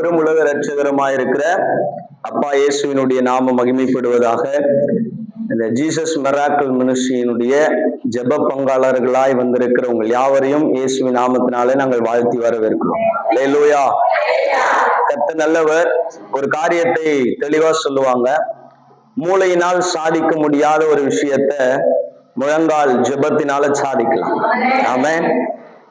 பெரும் உலக ரட்சகருமாயிருக்கிற அப்பா இயேசுவினுடைய நாம மகிமைப்படுவதாக இந்த ஜீசஸ் மெராக்கல் மினிஸ்ட்ரியினுடைய ஜெப பங்காளர்களாய் வந்திருக்கிற உங்கள் யாவரையும் இயேசுவின் நாமத்தினாலே நாங்கள் வாழ்த்தி வரவேற்கிறோம். லேலூயா கத்த நல்லவர். ஒரு காரியத்தை தெளிவா சொல்லுவாங்க. மூளையினால் சாதிக்க முடியாத ஒரு விஷயத்த முழங்கால் ஜெபத்தினால சாதிக்கலாம். ஆமென்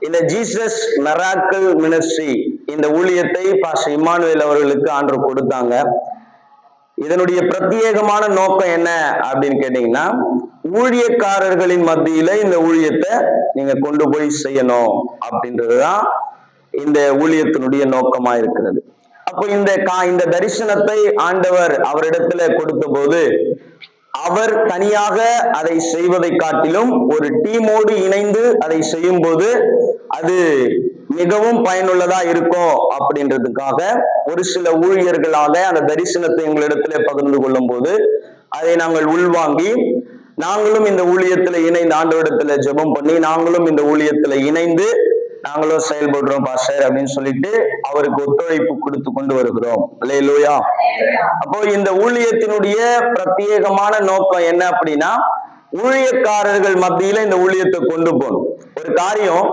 இந்த ஜீசஸ் மெராக்கல் மினிஸ்ட்ரி இந்த ஊழியத்தை பாஷ இம்மானுவேல் அவர்களுக்கு ஆண்டு கொடுத்தாங்க. இதனுடைய பிரத்யேகமான நோக்கம் என்ன அப்படின்னு கேட்டீங்கன்னா ஊழியக்காரர்களின் மத்தியில இந்த ஊழியத்தை நீங்க கொண்டு போய் செய்யணும் அப்படின்றதுதான் இந்த ஊழியத்தினுடைய நோக்கமா இருக்கிறது. அப்போ இந்த கா இந்த தரிசனத்தை ஆண்டவர் அவரிடத்துல கொடுத்த போது அவர் தனியாக அதை செய்வதை காட்டிலும் ஒரு டீமோடு இணைந்து அதை செய்யும் போது அது மிகவும் பயனுள்ளதா இருக்கும் அப்படின்றதுக்காக ஒரு சில ஊழியர்களாக அந்த தரிசனத்தை எங்களிடத்துல பகிர்ந்து கொள்ளும் போது அதை நாங்கள் உள்வாங்கி நாங்களும் இந்த ஊழியத்துல இணைந்து ஆண்டவரிடத்துல ஜெபம் பண்ணி நாங்களும் இந்த ஊழியத்துல இணைந்து நாங்களும் செயல்படுறோம் பாஸ்டர் அப்படின்னு சொல்லிட்டு அவருக்கு ஒத்துழைப்பு கொடுத்து கொண்டு வருகிறோம். இல்லையா அப்போ இந்த ஊழியத்தினுடைய பிரத்யேகமான நோக்கம் என்ன அப்படின்னா ஊழியக்காரர்கள் மத்தியில இந்த ஊழியத்தை கொண்டு போகணும். ஒரு காரியம்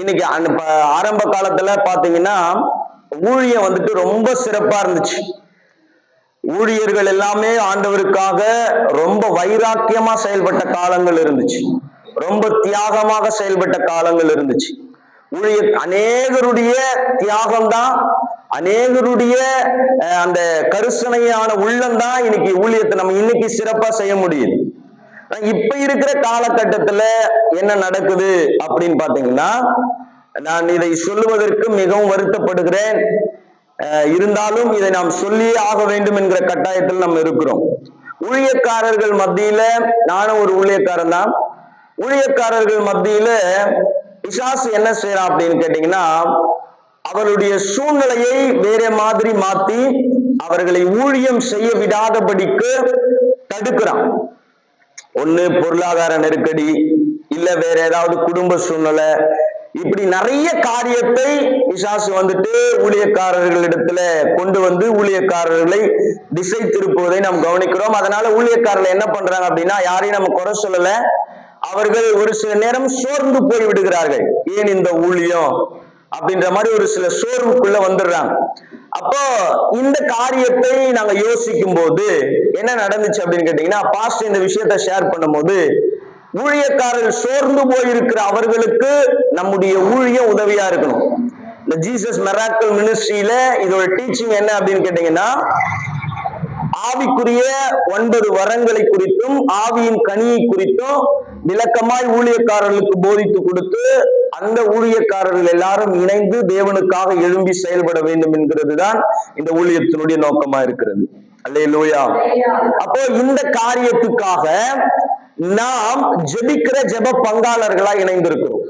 இன்னைக்கு அந்த ஆரம்ப காலத்துல பாத்தீங்கன்னா ஊழியம் வந்துட்டு ரொம்ப சிறப்பா இருந்துச்சு. ஊழியர்கள் எல்லாமே ஆண்டவருக்காக ரொம்ப வைராக்கியமா செயல்பட்ட காலங்கள் இருந்துச்சு. ரொம்ப தியாகமாக செயல்பட்ட காலங்கள் இருந்துச்சு. ஊழிய அநேகருடைய தியாகம் தான் அநேகருடைய அந்த கருசனையான உள்ளம் தான் இன்னைக்கு ஊழியத்தை நம்ம இன்னைக்கு சிறப்பா செய்ய முடியுது. இப்ப இருக்கிற காலகட்டத்துல என்ன நடக்குது அப்படின்னு பாத்தீங்கன்னா நான் இதை சொல்லுவதற்கு மிகவும் வருத்தப்படுகிறேன். இருந்தாலும் இதை நாம் சொல்லியே ஆக வேண்டும் என்கிற கட்டாயத்தில் நம்ம இருக்கிறோம். ஊழியக்காரர்கள் மத்தியில நானும் ஒரு ஊழியக்காரன் தான். ஊழியக்காரர்கள் மத்தியில பிசாசு என்ன செய்யறான் அப்படின்னு கேட்டீங்கன்னா அவருடைய சூழ்நிலையை வேற மாதிரி மாத்தி அவர்களை ஊழியம் செய்ய விடாதபடிக்கு தடுக்கிறான். ஒண்ணு பொருளாதார நெருக்கடி இல்ல வேற ஏதாவது குடும்ப சூழ்நிலை. இப்படி நிறைய காரியத்தை பிசாசு வந்துட்டு ஊழியக்காரர்களிடத்துல கொண்டு வந்து ஊழியக்காரர்களை திசை திருப்புவதை நாம் கவனிக்கிறோம். அதனால ஊழியக்காரர்கள் என்ன பண்றாங்க அப்படின்னா யாரையும் நம்ம குறை சொல்லல. அவர்கள் ஒரு சில நேரம் சோர்ந்து போய் விடுகிறார்கள். ஏன் இந்த ஊழியம்? அப்படின்ற மாதிரி ஒரு சில சோர்வுக்குள்ள வந்துடுறாங்க. அப்போ இந்த காரியத்தை நாங்க யோசிக்கும் போது என்ன நடந்துச்சு அப்படின்னு கேட்டீங்கன்னா பாஸ்ட் இந்த விஷயத்தை ஷேர் பண்ணும்போது ஊழியக்காரர்கள் சோர்ந்து போயிருக்கிற அவர்களுக்கு நம்முடைய ஊழியம் உதவியா இருக்கணும். இந்த ஜீசஸ் மெராக்கல் மினிஸ்ட்ரியில இதோட டீச்சிங் என்ன அப்படின்னு கேட்டீங்கன்னா ஆவிக்குரிய ஒன்பது வரங்களை குறித்தும் ஆவியின் கனியை குறித்தும் விளக்கமாய் ஊழியக்காரர்களுக்கு போதித்து கொடுத்து அந்த ஊழியக்காரர்கள் எல்லாரும் இணைந்து தேவனுக்காக எழும்பி செயல்பட வேண்டும் என்கிறது தான் இந்த ஊழியத்தினுடைய நோக்கமா இருக்கிறது. அல்லேலூயா. அப்போ இந்த காரியத்துக்காக நாம் ஜெபிக்கிற ஜெப பங்காளர்களா இணைந்திருக்கிறோம்.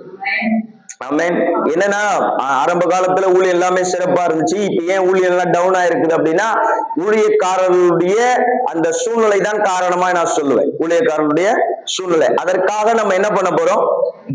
என்னன்னா ஆரம்ப காலத்துல ஊழியம் எல்லாமே சிறப்பா இருந்துச்சு. இப்ப ஏன் ஊழியம் எல்லாம் டவுன் ஆயிருக்குது அப்படின்னா ஊழியக்காரர்களுடைய அந்த சூழ்நிலை தான் காரணமா நான் சொல்லுவேன். ஊழியக்காரர்களுடைய சூழ்நிலை. அதற்காக நம்ம என்ன பண்ண போறோம்?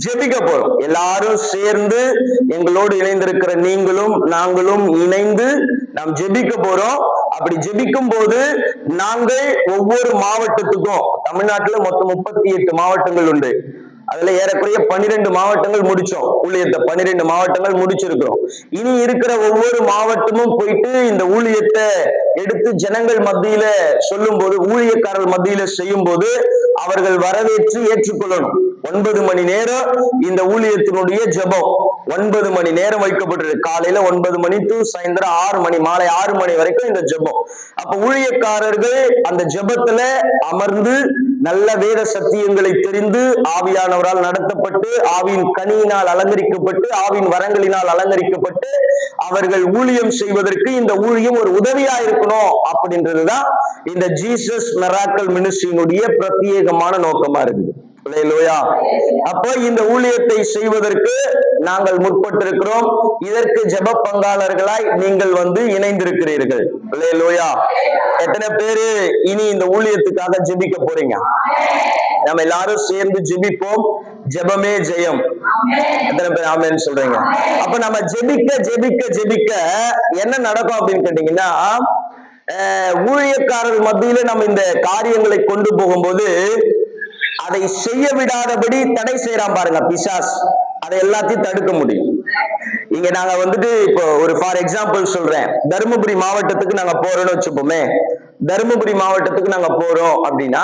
ஜெபிக்க போறோம். எல்லாரும் சேர்ந்து எங்களோடு இணைந்திருக்கிற நீங்களும் நாங்களும் இணைந்து நாம் ஜெபிக்க போறோம். அப்படி ஜெபிக்கும் போது நாங்கள் ஒவ்வொரு மாவட்டத்துக்கும் தமிழ்நாட்டுல மொத்தம் முப்பத்தி எட்டு மாவட்டங்கள் உண்டு. அதுல ஏறக்குறைய பன்னிரெண்டு மாவட்டங்கள் முடிச்சோம். ஊழியத்தை பன்னிரெண்டு மாவட்டங்கள் முடிச்சிருக்கிறோம். இனி இருக்கிற ஒவ்வொரு மாவட்டமும் போயிட்டு இந்த ஊழியத்தை எடுத்து ஜனங்கள் மத்தியில சொல்லும் போது ஊழியக்காரர்கள் மத்தியில செய்யும் போது அவர்கள் வரவேற்று ஏற்றுக்கொள்ளணும். ஒன்பது மணி நேரம் இந்த ஊழியத்தினுடைய ஜெபம். ஒன்பது மணி நேரம் வைக்கப்பட்டிருக்கு. காலையில ஒன்பது மணி டு சாயந்தரம் ஆறு மணி மாலை ஆறு மணி வரைக்கும் இந்த ஜெபம். அப்ப ஊழியக்காரர்கள் அந்த ஜெபத்துல அமர்ந்து நல்ல வேத சத்தியங்களை தெரிந்து ஆவியானவரால் நடத்தப்பட்டு ஆவியின் கனியினால் அலங்கரிக்கப்பட்டு ஆவியின் வரங்களினால் அலங்கரிக்கப்பட்டு அவர்கள் ஊழியம் செய்வதற்கு இந்த ஊழியம் ஒரு உதவியா இருக்கணும் அப்படின்றதுதான் இந்த ஜீசஸ் மெராக்கல் மினிஸ்ட்ரியினுடைய பிரத்யேகமான நோக்கமா இருக்குது. அப்ப அப்போ இந்த ஊழியத்தை செய்வதற்கு நாங்கள் முற்பட்டிருக்கிறோம். இதற்கு ஜெப பங்காளர்களாய் நீங்கள் வந்து இணைந்திருக்கிறீர்கள். லோயா எத்தனை பேரு இனி இந்த ஊழியத்துக்காக ஜெபிக்க போறீங்க? நம்ம எல்லாரும் சேர்ந்து ஜெபிப்போம். ஜெபமே ஜெயம். எத்தனை பேர் ஆமேன்னு சொல்றீங்க? அப்ப நம்ம ஜெபிக்க ஜெபிக்க ஜெபிக்க என்ன நடக்கும் அப்படின்னு கேட்டீங்கன்னா அஹ், ஊழியக்காரர் மத்தியில நம்ம இந்த காரியங்களை கொண்டு போகும்போது அதை செய்ய விடாதபடி தடை செய்யறான் பாருங்க பிசாஸ். அதை எல்லாத்தையும் தடுக்க முடியும். இங்க நாங்க வந்துட்டு இப்போ ஒரு ஃபார் எக்ஸாம்பிள் சொல்றேன். தருமபுரி மாவட்டத்துக்கு நாங்க போறோம்னு வச்சுப்போமே. தருமபுரி மாவட்டத்துக்கு நாங்க போறோம் அப்படின்னா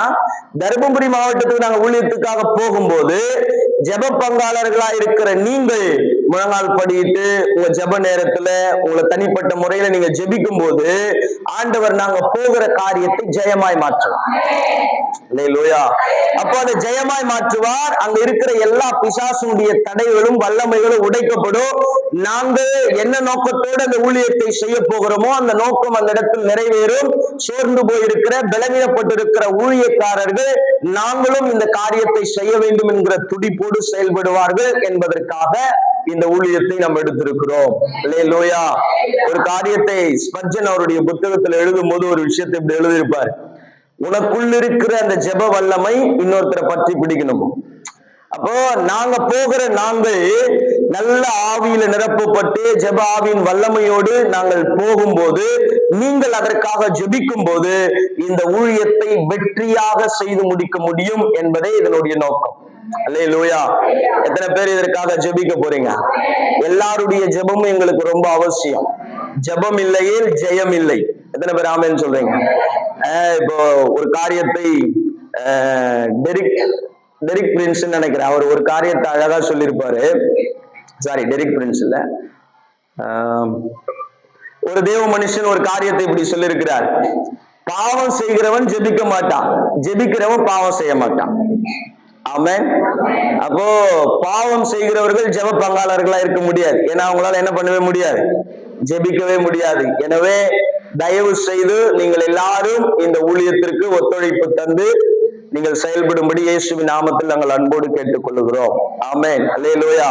தருமபுரி மாவட்டத்துக்கு நாங்க ஊழியத்துக்காக போகும்போது ஜெப பங்காளர்களா இருக்கிற நீங்கள் முழங்கால் படிட்டு உங்க ஜெப நேரத்துல உங்களை தனிப்பட்ட முறையில நீங்க ஜெபிக்கும் போது ஆண்டவர் நாங்க போகிற காரியத்தை ஜெயமாய் மாற்றுவோம் அப்போ அதை ஜெயமாய் மாற்றுவார். அங்க இருக்கிற எல்லா பிசாசுடைய தடைகளும் வல்லமைகளும் உடைக்கப்படும். நாங்க என்ன நோக்கத்தோடு அந்த ஊழியத்தை செய்ய போகிறோமோ அந்த நோக்கம் அந்த இடத்தில் நிறைவேறும். சோர்ந்து போயிருக்கிற பலவீனப்பட்டிருக்கிற ஊழியக்காரர்கள் நாங்களும் இந்த காரியத்தை செய்ய வேண்டும் என்கிற துடிப்போடு செயல்படுவார்கள் என்பதற்காக இந்த ஊழியத்தை நாம் எடுத்திருக்கிறோம். லோயா ஒரு காரியத்தை ஸ்பர்ஜன் அவருடைய புத்தகத்துல எழுதும் போது ஒரு விஷயத்தை இப்படி எழுதியிருப்பார். உனக்குள் இருக்கிற அந்த ஜெப வல்லமை இன்னொருத்தரை பற்றி பிடிக்கணும்? அப்போ நாங்க போகிற நாங்கள் நல்ல ஆவியில நிரப்பப்பட்டு ஜெப ஆவியின் வல்லமையோடு நாங்கள் போகும்போது நீங்கள் அதற்காக ஜெபிக்கும் போது இந்த ஊழியத்தை வெற்றியாக செய்து முடிக்க முடியும் என்பதே இதனுடைய நோக்கம். அல்லே லூயா எத்தனை பேர் இதற்காக ஜெபிக்க போறீங்க? எல்லாருடைய ஜெபமும் எங்களுக்கு ரொம்ப அவசியம். ஜெபம் இல்லையே ஜெயம் இல்லை. எத்தனை பேர் ஆமேன்னு சொல்றீங்க? அஹ் இப்போ ஒரு காரியத்தை அஹ், டெரிக் டெரிக் பிரின்ஸ் நினைக்கிறேன். அவர் ஒரு காரியத்தை அழகா சொல்லியிருப்பாரு. சாரி டெரிக் பிரின்ஸ் இல்ல. ஒரு தேவ மனுஷன் ஒரு காரியத்தை இப்படி சொல்லியிருக்கிறார். பாவம் செய்கிறவன் ஜெபிக்க மாட்டான். ஜெபிக்கிறவன் பாவம் செய்ய மாட்டான். ஆமென். அப்போ பாவம் செய்கிறவர்கள் ஜெப பங்காளர்களா இருக்க முடியாது. ஏன்னா அவங்களால என்ன பண்ணவே முடியாது? ஜெபிக்கவே முடியாது. எனவே தயவு செய்து நீங்கள் எல்லாரும் இந்த ஊழியத்திற்கு ஒத்துழைப்பு தந்து நீங்கள் செயல்படும்படி இயேசுவின் நாமத்தில் நாங்கள் அன்போடு கேட்டுக்கொள்கிறோம். ஆமென். அல்லேலூயா